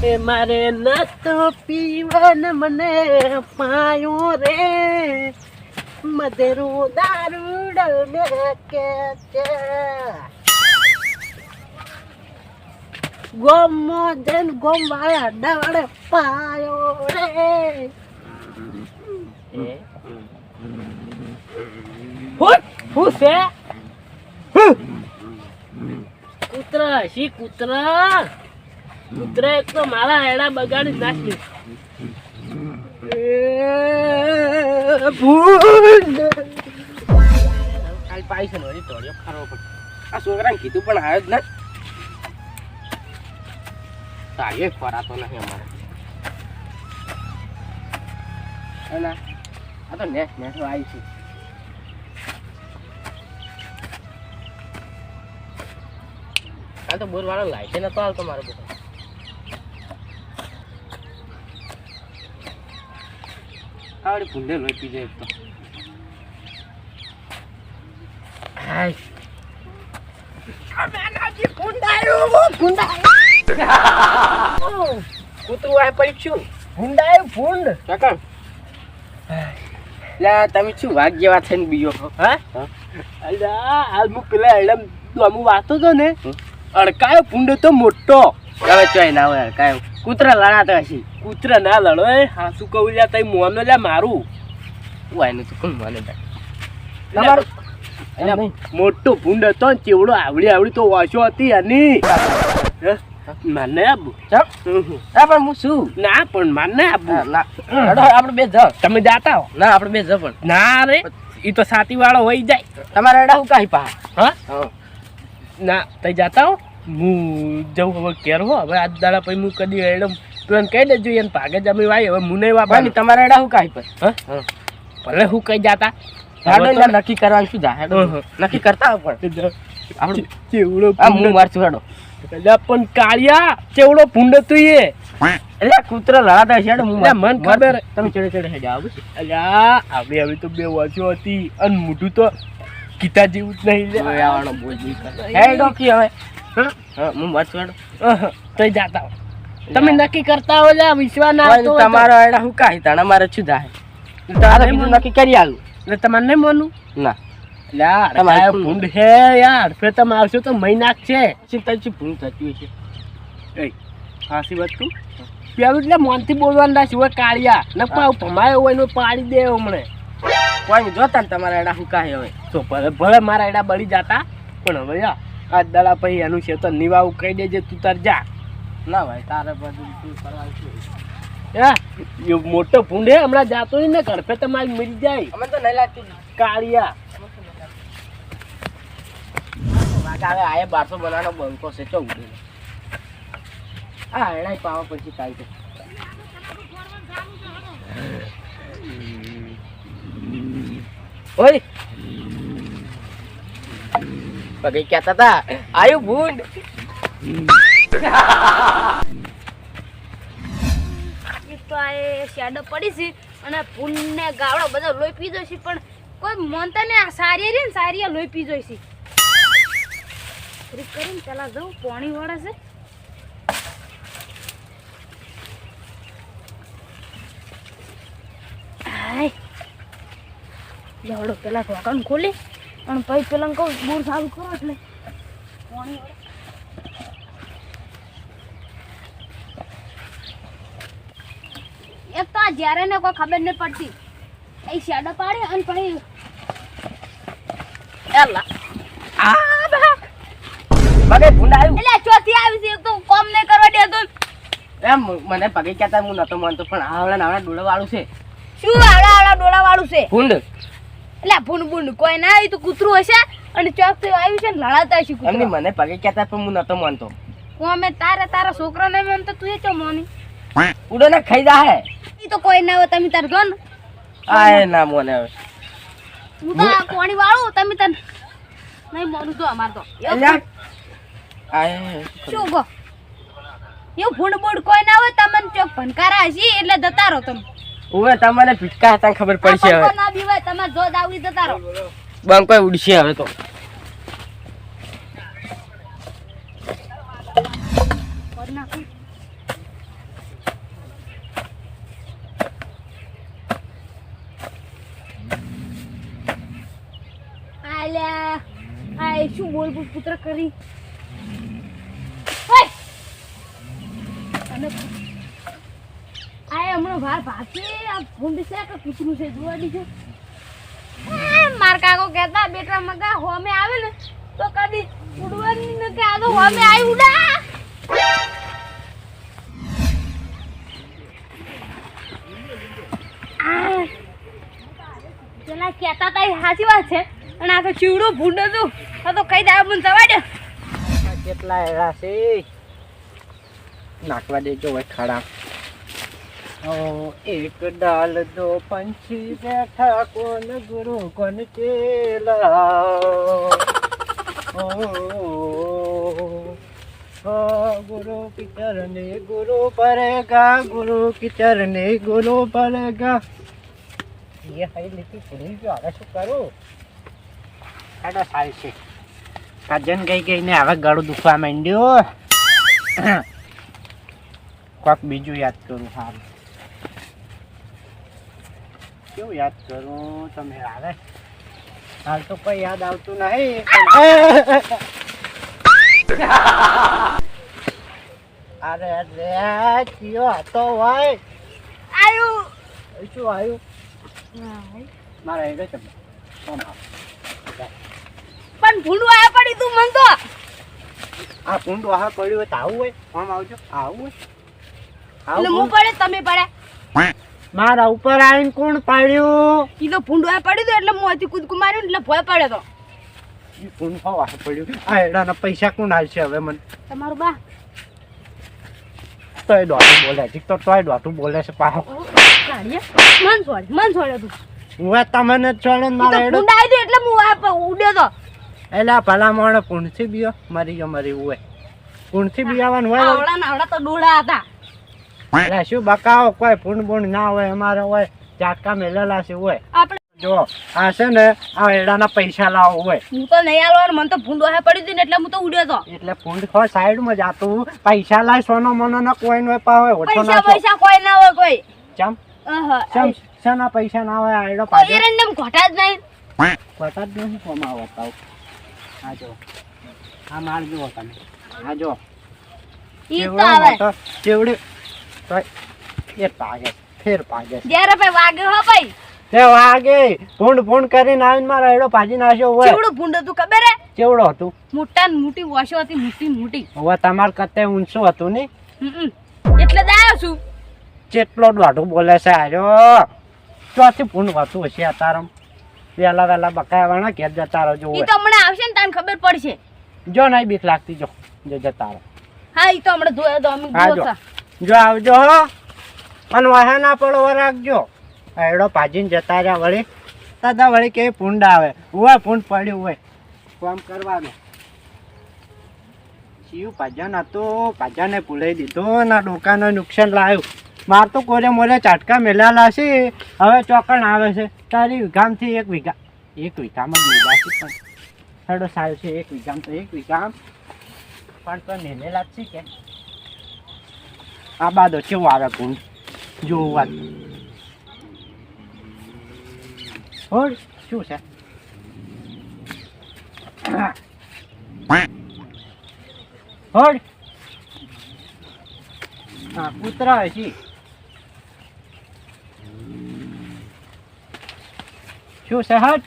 એ મારે નતો પીવન મને પાયો રે મધેરું દારૂડ કે છે ગોમ જન ગોમ વાળા દાડે પાયો રે ફૂટ ફૂટ છે કૂતરા શી કૂતરા કૂતરા તો મારા હેડા બગાડી નાખ્યું. કાલ પાઈ છે ને વળી તોડ્યો ખારો પણ. આ છોકરાને કીધું પણ આવ્યો જ ના તાળીએ ફરાતો નહીં અમારે. અને આ તો નેટ નેટ આવી છે. કાલ તો બોર વાળો લાઈટ નતો આવતો મારો બધો આવડી ભૂંડે હોય પી જાય તો. કૂતરું આ પડી ભૂંડાયું ભૂંડ કાકા લે તમે શું વાઘ જેવા થઈને બીજો હા? હાલ હું પેલા એડમ અમુ વાતો તો ને અડકાયો ભૂંડ તો મોટો. હવે ચોય ના હોય કાંઈ કૂતરા લડાતા હશે. કૂતરા ના લડો એ હા શું કહું લ્યા તઈ મોનો લ્યા મારું. હું આને તો કોણ મોને ભાઈ તમારું? મોટો ભૂંડ હતો ને ચેવડો આવડી આવડી તો વાંચો હતી એની? માને આબુ હા પણ હું શું? ના પણ માને આબુ ના. ના આપણે બે જ તમે જાતા હો. ના આપણે બે જ પણ. ના રે એ તો સાતી વાળો હોય જાય. તમારે એડા હું કાંઈ પા હા? હા. ના તઈ જાતા હો. હું જવું હવે કેર હો. હવે આજ દાડા પછી હું કદી એડમ તું એને કહી દેજો એને ભાગે જમી વાય. હવે મુને ભાઈ તમારે એડા હું કાંઈ પર? હા? હા. ભલે હું કઈ જાતા. હેડો તો નક્કી કરવાનું શું જા હેડો હં, હં. નક્કી કરતા પણ. આપણે ચેવડો આ હું મારશું હેડો. અલ્યા પણ કાળિયા ચેવડો ભૂંડ તું એ. એટલે કૂતરા લડાતા હેડો મન ખબર. તમે ચડે ચડે હેડો આવું છે. અલ્યા આવી આવી તો બે વાંચો હતી. અને મોઢું તો ગીતા જેવું જ નહીં લે. આવવાનો બોલ બોલ કરે. હેડો કી હવે? હા? હા હું હેડો. તઈ જાતા હો તમે નક્કી કરતા હો લ્યા વિશ્વાસ ના આવતો તો. તમારો એડા હું કાંઈ તાણા મારે શું જાય તારે બીજું નક્કી કરી આલું. એટલે તમારે નહીં મોનું ના. લ્યા તમારે ભૂંડ યાર ફેર તમે આવશો તો મહી નાખશે ચિંતા શું થતી હોય છે. એ હાસી વાત તું? પેલું એટલે મોનથી બોલવાનું રાખ હોય કાળિયા. ન પાવ ભમાયો હોય ને પાડી દે હમણે. કોઈ જોતા ને તમારા એડા હું કાંઈ હવે. તો ભલે ભલે મારા એડા બળી જાતા પણ હવે આ દડા પછી એનું છે તો નિવાવું કહી દેજે તું તાર જા. ના ભાઈ તારે બધું શું કરવાનું મોટો ભૂંડે હમણાં જાતો નહીં ને ઘર પે તમારી મરી જાય. અમે તો નહીં લાગતી કાળિયા. વાઘ આવે બારસો બનાવવાનો બંકો છે ચો ઉડે. હા એડાય પાવા પછી કાંઈ તો. ઓય. પગે કહેતા હતા આયુ ભૂંડ. આ શેડો પડી છે અને પૂનને ગાવડો બધો લોહી પીધો છે, પણ કોઈ મોનતા ને સારી રે ને સારી લોહી છે. ફરી કરીને પેલા જવું પાણી વળે છે. લેવડો પેલા ઢોકણ ખોલી. અને પછી પેલા કહું બોર સારું કરો એટલે. પાણી વળે. એક તો આ જ્યારે ને કોઈ ખબર નહીં પડતી. એ શેડો પાડે અને પછી એલા. પગે ભૂંડ એટલે ચોથી આવી છે તો કોમ નહીં કરવા દેતો એમ મને પગે કહેતા હું નતો માનતો પણ આવડા નાવડા ડોળા વાળું છે. શું આવડા આવડા ડોળા વાળું છે? ભૂંડ. એટલે ભૂંડ ભૂંડ કોઈ ના આવી તો કૂતરું હશે અને ચોક આવ્યું છે ને લડાતા હશે કૂતરું. મને પગે કહેતા પણ હું નતો માનતો. હું અમે તારે તારા છોકરા ને એમ તો તું એ ચો મોની? ઉડો ને ખાઈ જા તો કોઈ ના હોય તમે તાર જો ને આ ના મોને હવે. હું તો કોણી વાળું તમે તન નહીં મોનું તો અમાર તો. આય શું ગો? એવું ભૂંડ કોઈ ના હોય તમને ચોક ભનકારા હશે એટલે જતા રહો તમે. ઓવે તમને ભીટકા હતા ખબર પડશે હવે. ના બીવાય તમારે જો દાવી જતા રહો બંકો ઉડશે હવે તો. કરી આ શું બોલ પુત્ર કરી આ હમણાં વાર ભાગે આ ભૂંડ છે કે કૂતરું છે જોવાની છે માર કાકો કહેતા બેટા મગા હોમે આવે ને તો કદી ઉડવાની ન કે આ તો હોમે આવી ઉડા પેલા કહેતા તા સાચી વાત છે અને આ તો ચીવડું ભૂંડ હતું આ તો કઈ દાવ મને જવા દે આ કેટલા એડા છે નાખવા દેજો હવે ખડા ઓ એક ડાલ દો પંછી બેઠા કોન ગુરુ કોન ચેલા ઓ ઓ ગુરુ की चरने गुरु परेगा गुरु की चरने गुरु परेगा ये है લીટી ભૂલી ગયો હવે શું કરું કાઢો સારી છે. કાજન ગઈ ગઈ ને હવે ગળું દુખવા માંડ્યું. કોક બીજું યાદ કરું સારું કેવું યાદ કરું તમે આવે હાલ તો કોઈ યાદ આવતું નહીં અરે અરે કયો હતો હોય આયુ. શું આવ્યું મારા ગયો છે કોણ આ? પણ ભૂંડું આ પડી તું મન તો. આ ભૂંડું આ પડ્યું હોય તો આવું હોય. આમ આવજો. આવું હોય. એટલે હું પડે તમે પડે. મારા ઉપર આવીને કોણ પાડ્યું? ઈ તો ભૂંડું આ પડી હતું એટલે હું હતી કૂદકું માર્યું એટલે ભય પડ્યો તો. ઈ પડ્યું. આ એડાના પૈસા કોણ આવશે હવે મને? તમારું બા. તોય દોઢું બોલે છે. તો તોય દોઢું બોલે છે પાછો. મન છોડ મન છોડે તું. હું તમને છોડે ને એટલે હું ઉડ્યો તો. એટલે આ ભલા માણસ પૂણથી બીયો? મરી ગયો મરી હોય પૂણથી બિયાવાનું હોય આવડા તો ડોળા હતા. એટલે શું બકાવો? કોઈ પૂણ બૂણ ના હોય અમારે હોય. ચાટકા મેલેલા છે હોય આપણે જો આ છે ને આ એડાના પૈસા લાવો હોય હું તો નહીં આલવાનું મને તો ભૂંડું આયા પડી હતી ને એટલે હું તો ઉડ્યો તો. એટલે પૂંડ ખો સાઈડમાં જાતું પૈસા લાય સોનો મોનો ના કોઈ નો પા હોય ઓછો ના પૈસા કોઈ ના હોય કોઈ. ચમ? ચમ શાના પૈસા ના હોય આ પાડે એરંડમ ઘોટા જ નહીં. ઘોટા જ નહીં કોમાં બતાવ આ જો. આ માલ જુઓ તમે. આ જો. ઈ તો આવે. કેવડી? એ પાગે ફેર પાગે જ્યારે ભાઈ વાગે હો ભાઈ. તે વાગે. ભૂંડ ભૂંડ કરીને આવીને મારા એડો ભાજી નાખ્યો હોય. કેવડો ભૂંડ હતું ખબર હે? કેવડો હતું? મોટા ને મોટી વોશો હતી મોટી મોટી. હવે તમાર કતે ઊંચું હતું ને? એટલે જ આવ્યો છું. જેટલો દોઢું બોલે છે આજો ચોથી ભૂંડ હતું હશે અતારમ વહેલા વહેલા બકાયા વાળા ઘેર જતા રહો જો ઈ તો હમણાં આવશે ને તને ખબર પડશે. જો નહીં બીક લાગતી જો જો જતા રહો. હા ઈ તો હમણાં જોયો તો અમે હા, જો. જોતા. જો આવજો હો. અને વાહે ના પડો રાખજો એડો ભાજીને જતા રહ્યા વળી. દાદા વળી કે ભૂંડ આવે. હોય ભૂંડ પડ્યું હોય. કામ કરવાનું. શિવ ભાજન હતું ભાજાને ભૂલાઈ દીધો ના ડોકાને નુકસાન લાવ્યું માર તો કોરે મોરે ચાટકા મેલાલા છે. હવે ચોકણ આવે છે. તારી વીઘામથી એક વીઘા એક વીઘામાં જ મેળા છે પણ હેડો સારું છે. એક વીઘામ તો એક વીઘામ. પણ તો મેલેલા જ છે કે. આ બાદો કેવું આવે ગુણ? જોવા હોળ શું છે? હોડ. હા કૂતરા હશે શું હટ?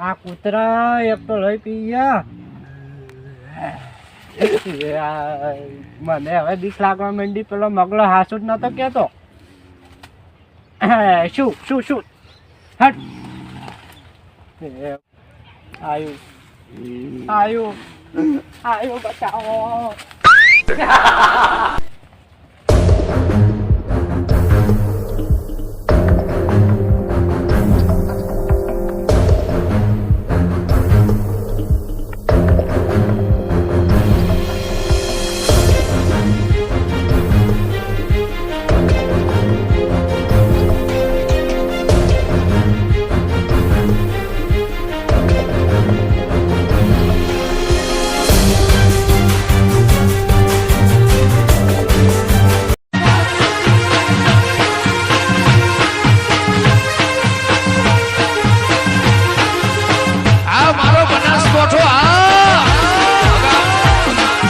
આ કૂતરા એક તો લઈ પી મને હવે બીક લાગવા માંડી, પેલો મગલો હાસુ જ નતો કેતો શું શું શું? હટ. આયુ. આયુ. આયુ બચાવો